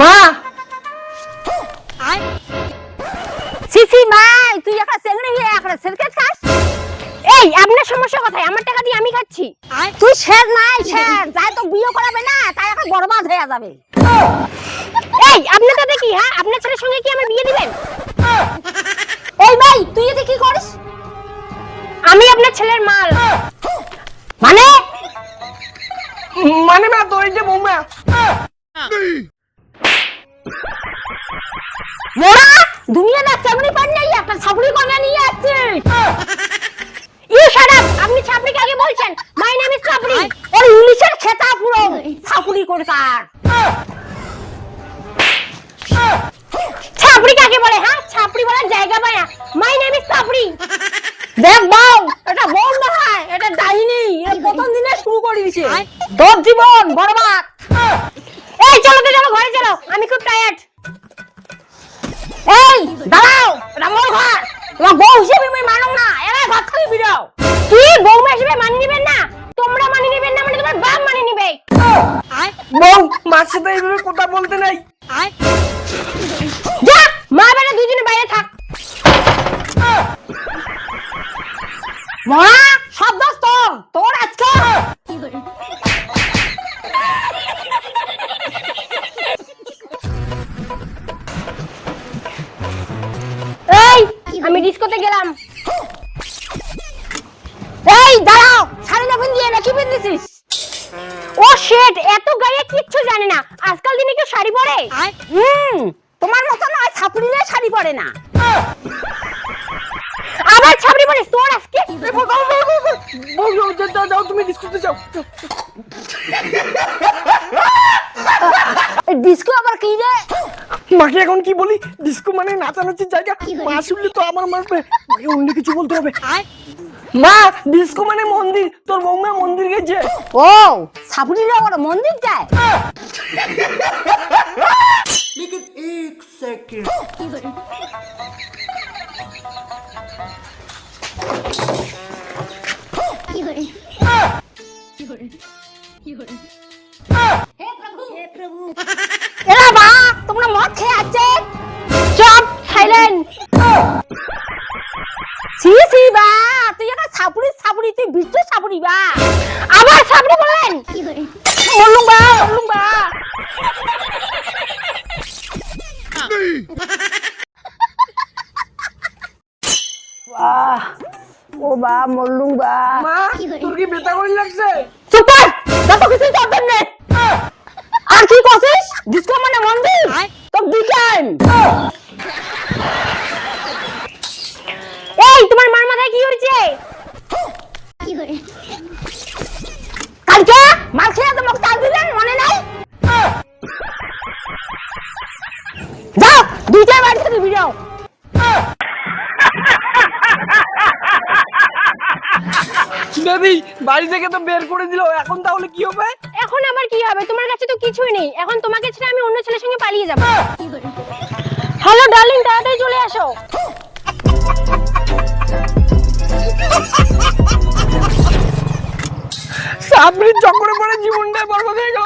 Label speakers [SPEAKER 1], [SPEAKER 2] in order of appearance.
[SPEAKER 1] মা!
[SPEAKER 2] সিসি মাই তুই একটা সেগড়ে গিয়ে একটা সেরকেট খাস। এই আপনার সমস্যা কোথায়? আমার টাকা দিয়ে আমি খাচ্ছি। তুই শের নাই শের যাই তো বিয়ে করাবে না তাই এখন বরবাদ হয়ে যাবে। এই আপনার তাতে কি হ্যাঁ? আপনার ছেলের সঙ্গে কি আমার বিয়ে দিবেন? এই ভাই তুই এতে কি করিস? আমি আপনার ছেলের মাল। মানে?
[SPEAKER 1] মানে মা তোর যে বৌমা।
[SPEAKER 2] মোরা দুনিয়া না চাবড়ি পান নাই একটা ছাবড়ি কমে নিয়ে আসছে। ইউ শাট আপ আপনি ছাবড়িকে আগে বলছেন মাই নেম ইজ ছাবড়ি ওর ইংলিশের খেতা পুরো। ছাবড়ি কোরকার ছাবড়ি কাকে বলে হ্যাঁ ছাবড়ি বলার জায়গা পায় না। মাই নেম ইজ ছাবড়ি দেখ বউ এটা বউ না হয় এটা ডাইনি। এটা প্রথম দিনে শুরু করে দিয়েছে তোর জীবন বরবাদ। এই চলো তো চলো ঘরে চলো। আমি খুব টায়ার্ড এই দাঁড়াও এটা মোর ঘর। তোমার বউ হিসেবে আমি মানো না। এরা ভাত খালি বিড়াও কি বউ হিসেবে মানি নেবেন না তোমরা মানি নেবেন না মানে তোমার বাপ মানি নেবে।
[SPEAKER 1] বউ মার সাথে এইভাবে কথা বলতে নাই।
[SPEAKER 2] যা মা বেটা দুজনে বাইরে থাক। মা! এই, আমি ডিস্কোতে গেলাম। এই, দাঁড়াও শাড়ি না দিয়ে নাকি পিন্দিছিস ও শেট এত গায়ে কিচ্ছু জানে না। আজকাল দিনে কেউ শাড়ি পরে? হুম, তোমার মতো নয় ছাপুরিলে শাড়ি পরে না। আবার ছাপড়ি পরে, তোর আজকে?
[SPEAKER 1] যাও তুমি ডিস্কুতে যাও
[SPEAKER 2] ডিস্কো আবার কি রে?
[SPEAKER 1] মাকে এখন কি বলি ডিস্কো মানে নাচানাচির জায়গা মা শুনলে তো আমার মারবে মাকে অন্য কিছু বলতে হবে মা ডিস্কো মানে মন্দির তোর বৌমা মন্দির গেছে
[SPEAKER 2] ও ছাপুরিলে আবার মন্দির যায়
[SPEAKER 3] लेकिन एक सेकंड
[SPEAKER 2] এরা আছে? চুপ সি সি বা তুই একটা ছাপুরি ছাপুরি তুই বিষ্ণু ছাপুরি বা। আবার ছাপুরি বলেন। বললুম বা বললুম বা। বাহ ও বা মল্লুম বা।
[SPEAKER 1] মা তোর কি বেতা করে লাগছে?
[SPEAKER 2] চুপ কর যত কিছু চাপবেন না। আর কি করছিস? ডিস্কো মানে মন্দির তো বিকেন এই, তোমার মার মাথায় কি হয়েছে? কালকে মার খেয়ে চাল দিলেন, মনে নাই? যাও দুইটা বাড়ি থেকে
[SPEAKER 1] বাড়ি থেকে তো বের করে দিল, এখন তাহলে কি হবে?
[SPEAKER 2] এখন আবার কি হবে? তোমার কাছে তো কিছুই নেই। এখন তোমাকে ছেড়ে আমি অন্য ছেলের সঙ্গে পালিয়ে যাব। হ্যালো ডার্লিং তাড়াতাড়ি চলে আসো।
[SPEAKER 1] সাবরির চক্করে পড়ে জীবনটা বরবাদ হয়ে গেল।